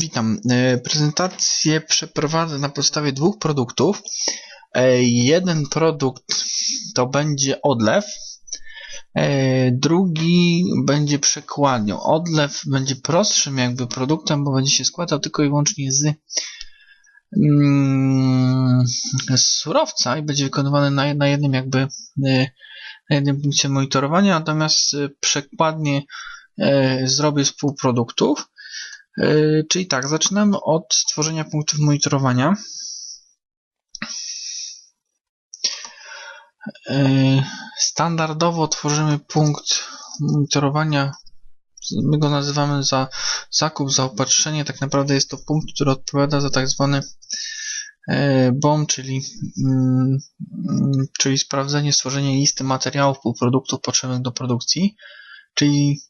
Witam. E, Prezentację przeprowadzę na podstawie dwóch produktów. E, Jeden produkt to będzie odlew, e, drugi będzie przekładnią. Odlew będzie prostszym jakby produktem, bo będzie się składał tylko i wyłącznie z, mm, surowca i będzie wykonywany na, jednym jakby e, na jednym punkcie monitorowania, natomiast e, przekładnie e, zrobię z półproduktów. Yy, Czyli tak, zaczynamy od stworzenia punktów monitorowania. Yy, Standardowo tworzymy punkt monitorowania. My go nazywamy za zakup, zaopatrzenie. Tak naprawdę jest to punkt, który odpowiada za tak zwany yy, BOM, czyli, mm, mm, czyli sprawdzenie, stworzenie listy materiałów, półproduktów potrzebnych do produkcji. Czyli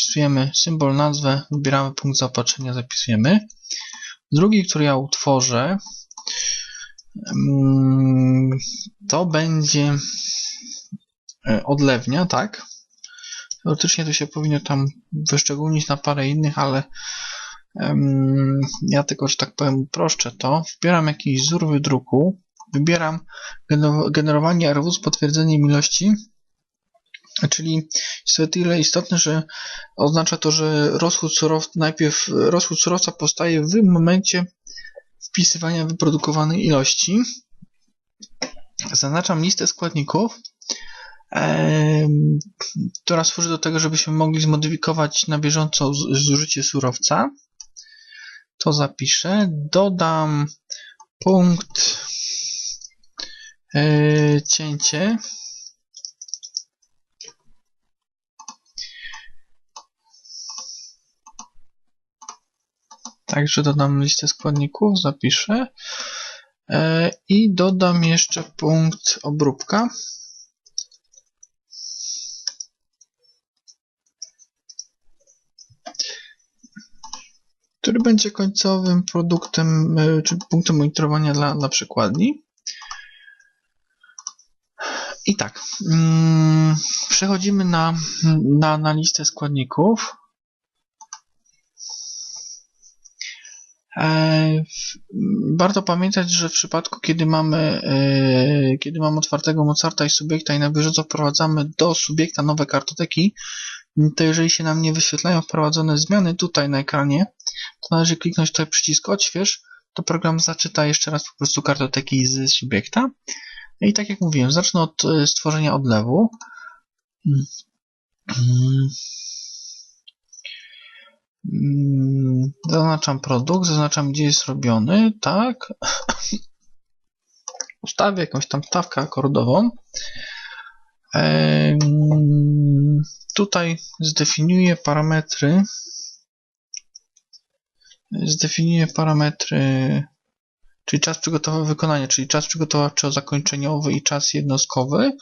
wpisujemy symbol, nazwę, wybieramy punkt zaopatrzenia, zapisujemy. Drugi, który ja utworzę, mm, to będzie e, odlewnia, tak? Teoretycznie to się powinno tam wyszczególnić na parę innych, ale ja tylko, że tak powiem, uproszczę to. Wybieram jakiś wzór wydruku, wybieram gener- generowanie RW z potwierdzeniem ilości Czyli jest to tyle istotne, że oznacza to, że rozchód surowca, najpierw rozchód surowca powstaje w momencie wpisywania wyprodukowanej ilości. Zaznaczam listę składników, em, która służy do tego, żebyśmy mogli zmodyfikować na bieżąco zużycie surowca. To zapiszę. Dodam punkt e, cięcie. Także dodam listę składników, zapiszę e, i dodam jeszcze punkt obróbka. który będzie końcowym produktem, e, czy punktem monitorowania dla, dla przykładni. I tak, mm, przechodzimy na, na, na listę składników. E, w- Warto pamiętać, że w przypadku, kiedy mamy, e, kiedy mamy otwartego Mozarta i subiekta i na bieżąco wprowadzamy do subiekta nowe kartoteki, to jeżeli się nam nie wyświetlają wprowadzone zmiany tutaj na ekranie, to należy kliknąć tutaj przycisk odśwież, to program zaczyta jeszcze raz po prostu kartoteki z subiekta. I tak jak mówiłem, zacznę od e, stworzenia odlewu. Mm. Zaznaczam produkt, zaznaczam gdzie jest robiony, tak. Ustawię jakąś tam stawkę akordową. Tutaj zdefiniuję parametry. Zdefiniuję parametry, czyli czas przygotowawczy wykonania, czyli czas przygotowawczo-zakończeniowy i czas jednostkowy.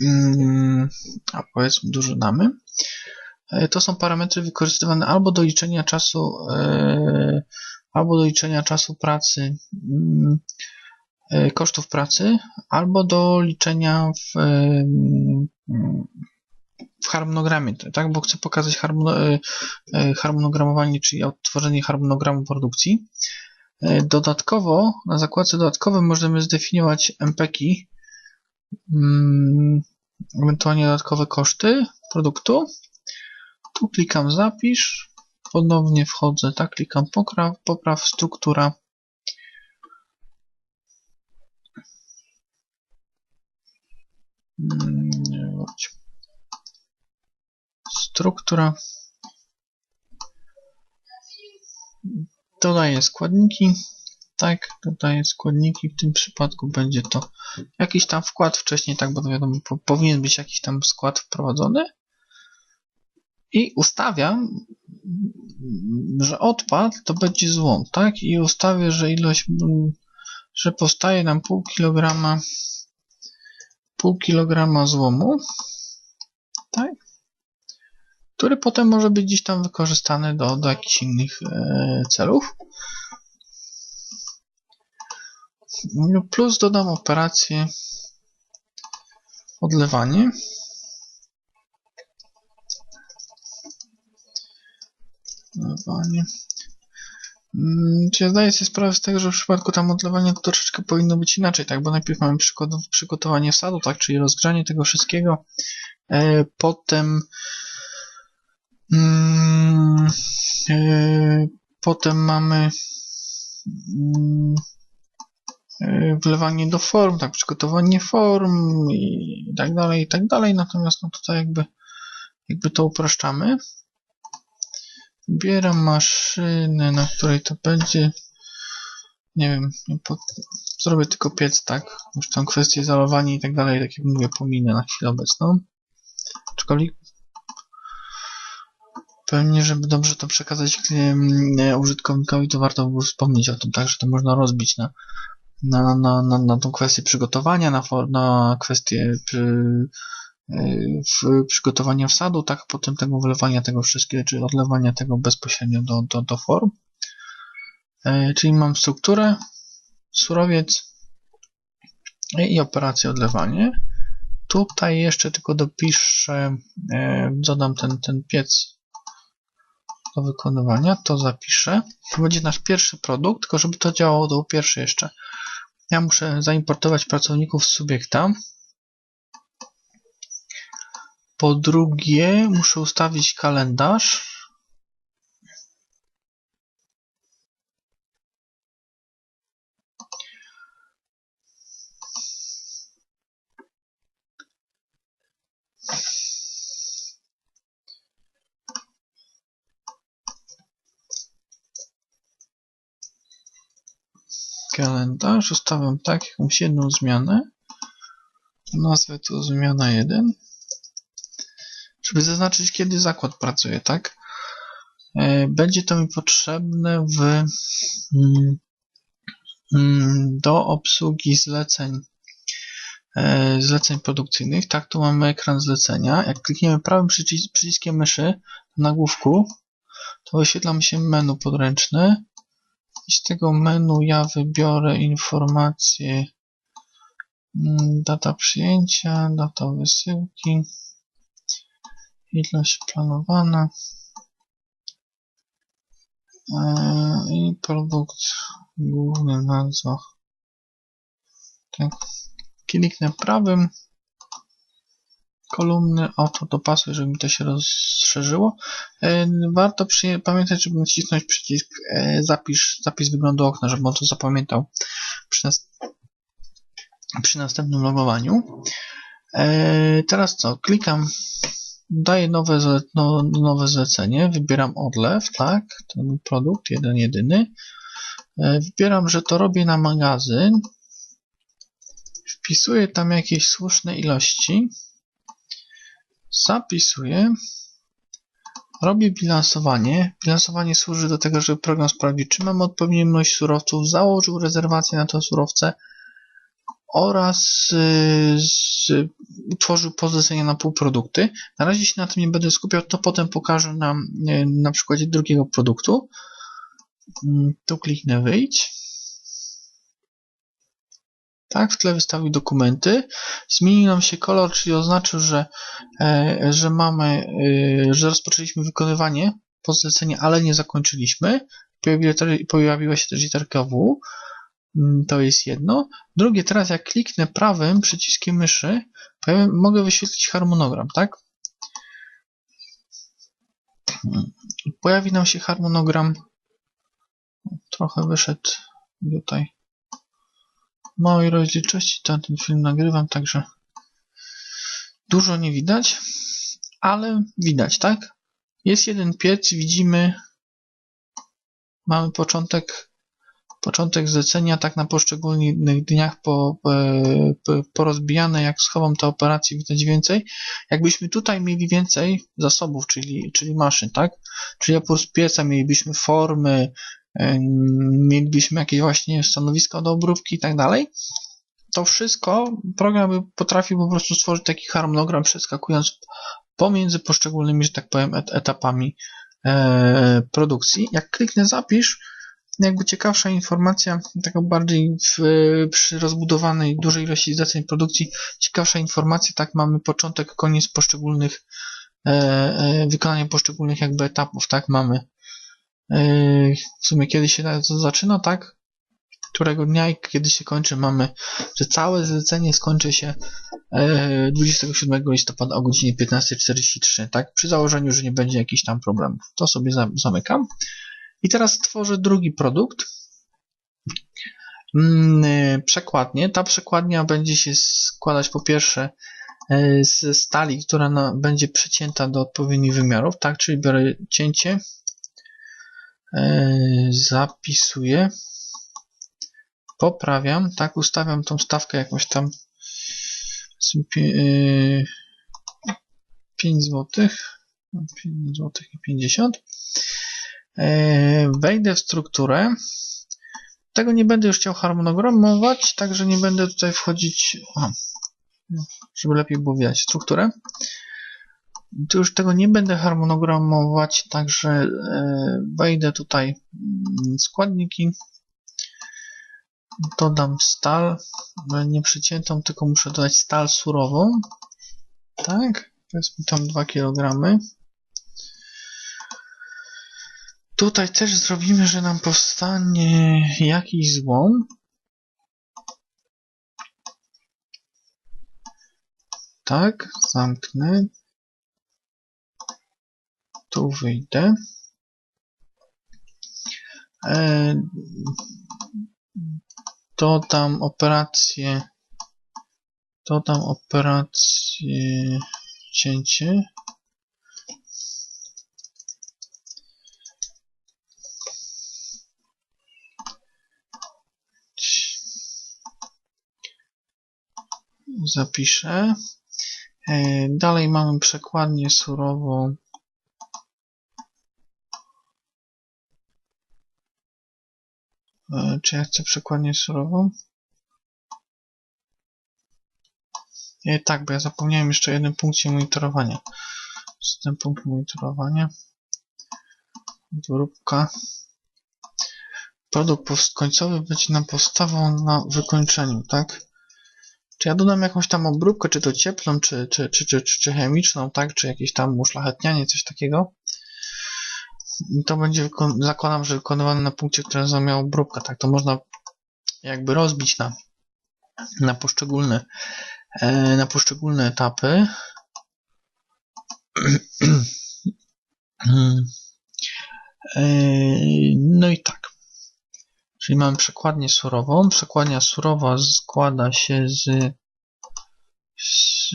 Mm, A powiedzmy dużo damy. E, To są parametry wykorzystywane albo do liczenia czasu, e, albo do liczenia czasu pracy, mm, e, kosztów pracy, albo do liczenia w, w harmonogramie, tak? Bo chcę pokazać harmono, harmonogramowanie, czyli odtworzenie harmonogramu produkcji. Dodatkowo, na zakładce dodatkowej możemy zdefiniować MPK, mm, ewentualnie dodatkowe koszty produktu. Tu klikam zapisz, ponownie wchodzę, tak, klikam popraw, popraw struktura. Mm. Struktura. Dodaję składniki. Tak, dodaję składniki. W tym przypadku będzie to jakiś tam wkład wcześniej, tak, bo wiadomo, po, powinien być jakiś tam skład wprowadzony i ustawiam, że odpad to będzie złom, tak? I ustawię, że ilość, że powstaje nam pół kilograma, pół kilograma złomu, tak? Który potem może być gdzieś tam wykorzystany do, do jakichś innych e, celów. No, Plus dodam operację odlewanie. Odlewanie. Mm, Czy ja zdaję sobie sprawę z tego, że w przypadku tam odlewania to troszeczkę powinno być inaczej, tak? Bo najpierw mamy przygotow- przygotowanie sadu, tak? Czyli rozgrzanie tego wszystkiego. E, potem mm, e, potem mamy mm, e, wlewanie do form, tak? Przygotowanie form i tak dalej, i tak dalej. Natomiast no tutaj jakby jakby to upraszczamy. Wybieram maszynę, na której to będzie. Nie wiem, zrobię tylko piec, tak? Już tą kwestię zalowania i tak dalej, tak jak mówię, pominę na chwilę obecną. Aczkolwiek pewnie, żeby dobrze to przekazać em, użytkownikowi, to warto było wspomnieć o tym, tak? Że to można rozbić na, na, na, na, na tą kwestię przygotowania, na, na kwestię w przygotowania wsadu, tak potem tego wlewania tego wszystkiego, czy odlewania tego bezpośrednio do, do, do form. E, Czyli mam strukturę, surowiec i operację odlewanie. Tutaj jeszcze tylko dopiszę, e, dodam ten, ten piec do wykonywania, to zapiszę. To będzie nasz pierwszy produkt, tylko żeby to działało, to pierwszy jeszcze. Ja muszę zaimportować pracowników z subiekta. Po drugie, muszę ustawić kalendarz. Kalendarz ustawiam tak, jakąś jedną zmianę. Nazwę to zmiana 1 żeby zaznaczyć, kiedy zakład pracuje, tak? E, będzie to mi potrzebne w, mm, mm, do obsługi zleceń, e, zleceń produkcyjnych. Tak, tu mamy ekran zlecenia. Jak klikniemy prawym przycis przyciskiem myszy na główku, to wyświetla mi się menu podręczne. I z tego menu ja wybiorę informację mm, data przyjęcia, data wysyłki ilość planowana i produkt główny nazwa tak. Kliknę prawym. Kolumny oto dopasuj, żeby mi to się rozszerzyło. Warto pamiętać, żeby nacisnąć przycisk zapisz, zapis wyglądu okna, żeby on to zapamiętał przy, nas przy następnym logowaniu. Teraz co, klikam daję nowe, no, nowe zlecenie, wybieram odlew, tak, ten produkt, jeden jedyny. E, wybieram, że to robię na magazyn. Wpisuję tam jakieś słuszne ilości. Zapisuję. Robię bilansowanie. Bilansowanie służy do tego, żeby program sprawdził, czy mam odpowiednią ilość surowców, założył rezerwację na te surowce, oraz y, utworzył pozlecenia na półprodukty. Na razie się na tym nie będę skupiał, to potem pokażę nam y, na przykładzie drugiego produktu. Mm, tu kliknę wyjdź. Tak, w tle wystawił dokumenty. Zmienił nam się kolor, czyli oznaczył, że, e, że mamy, y, że rozpoczęliśmy wykonywanie pozlecenia, ale nie zakończyliśmy. Pojawiła się też literka W. Mm, to jest jedno. Drugie, teraz jak kliknę prawym przyciskiem myszy, mogę wyświetlić harmonogram, tak? Pojawi nam się harmonogram. Trochę wyszedł tutaj małej rozdzielczości. Ten, ten film nagrywam, także dużo nie widać, ale widać, tak? Jest jeden piec, widzimy, mamy początek początek zlecenia tak na poszczególnych dniach po, po, porozbijane, jak schowam te operacje, widać więcej. Jakbyśmy tutaj mieli więcej zasobów, czyli, czyli maszyn, tak? Czyli oprócz pieca mielibyśmy formy, mielibyśmy jakieś właśnie stanowiska do obróbki i tak dalej. To wszystko program by potrafił po prostu stworzyć taki harmonogram, przeskakując pomiędzy poszczególnymi, że tak powiem, etapami e, produkcji. Jak kliknę zapisz, jakby ciekawsza informacja, taka bardziej w, przy rozbudowanej dużej ilości zleceń produkcji, ciekawsza informacja, tak mamy początek, koniec poszczególnych, e, e, wykonania poszczególnych jakby etapów, tak mamy Yy, w sumie kiedy się to zaczyna, tak? Którego dnia i kiedy się kończy, mamy, że całe zlecenie skończy się yy, 27 listopada o godzinie 15.43, tak? Przy założeniu, że nie będzie jakichś tam problemów. To sobie za- zamykam. I teraz tworzę drugi produkt. Mm, yy, Przekładnię. Ta przekładnia będzie się składać po pierwsze yy, z stali, która będzie przycięta do odpowiednich wymiarów, tak? Czyli biorę cięcie, yy, zapisuję, poprawiam, tak? Ustawiam tą stawkę jakąś tam z pi- yy, 5 zł, 5 zł i 50. Yy, Wejdę w strukturę. Tego nie będę już chciał harmonogramować, także nie będę tutaj wchodzić, aha, no, żeby lepiej było widać strukturę. Tu już tego nie będę harmonogramować, także e, wejdę tutaj składniki, dodam stal, e, nie przyciętą, tylko muszę dodać stal surową, tak, powiedzmy tam 2 kg. Tutaj też zrobimy, że nam powstanie jakiś złom. Tak, zamknę. Tu wyjdę. E, dodam operację. Dodam operację cięcie. Zapiszę. E, Dalej mamy przekładnię surową. E, Czy ja chcę przekładnię surową? E, tak, bo ja zapomniałem jeszcze o jednym punkcie monitorowania. Ten punkt monitorowania. Wróbka. Produkt końcowy będzie nam postawą na wykończeniu, tak? Czy ja dodam jakąś tam obróbkę, czy to cieplną, czy, czy, czy, czy, czy, czy chemiczną, tak? Czy jakieś tam uszlachetnianie, coś takiego. I to będzie, zakładam, że wykonywane na punkcie, który zamiał obróbka, tak? To można jakby rozbić na, na poszczególne, e, na poszczególne etapy. E, no i tak. Czyli mamy przekładnię surową. Przekładnia surowa składa się z, z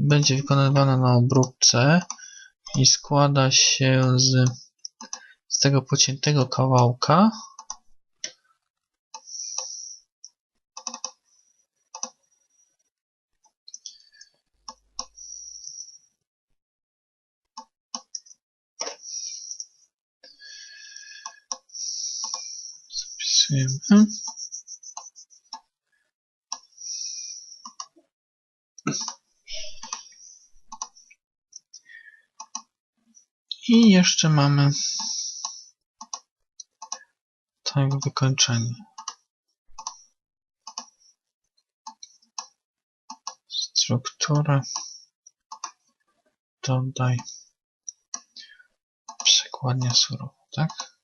będzie wykonywana na obróbce i składa się z, z tego pociętego kawałka. Zapisujemy. I jeszcze mamy tak wykończenie. Strukturę. Dodaj. Przekładnia surową, tak?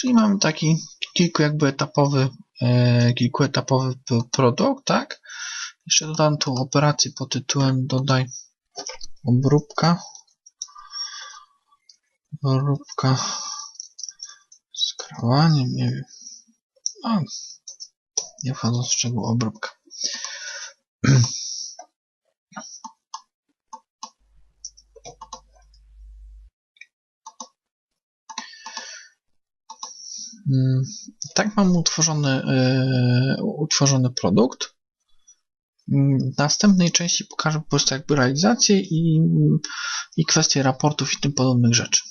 Czyli mamy taki kilku jakby etapowy, e, kilkuetapowy produkt, tak? Jeszcze dodam tą operację pod tytułem dodaj obróbka. Obróbka z krawaniem, nie wiem. Nie wchodząc w szczegóły obróbka. Tak mam utworzony, e, utworzony produkt. Mm, W następnej części pokażę po prostu jakby realizację i, i kwestie raportów i tym podobnych rzeczy.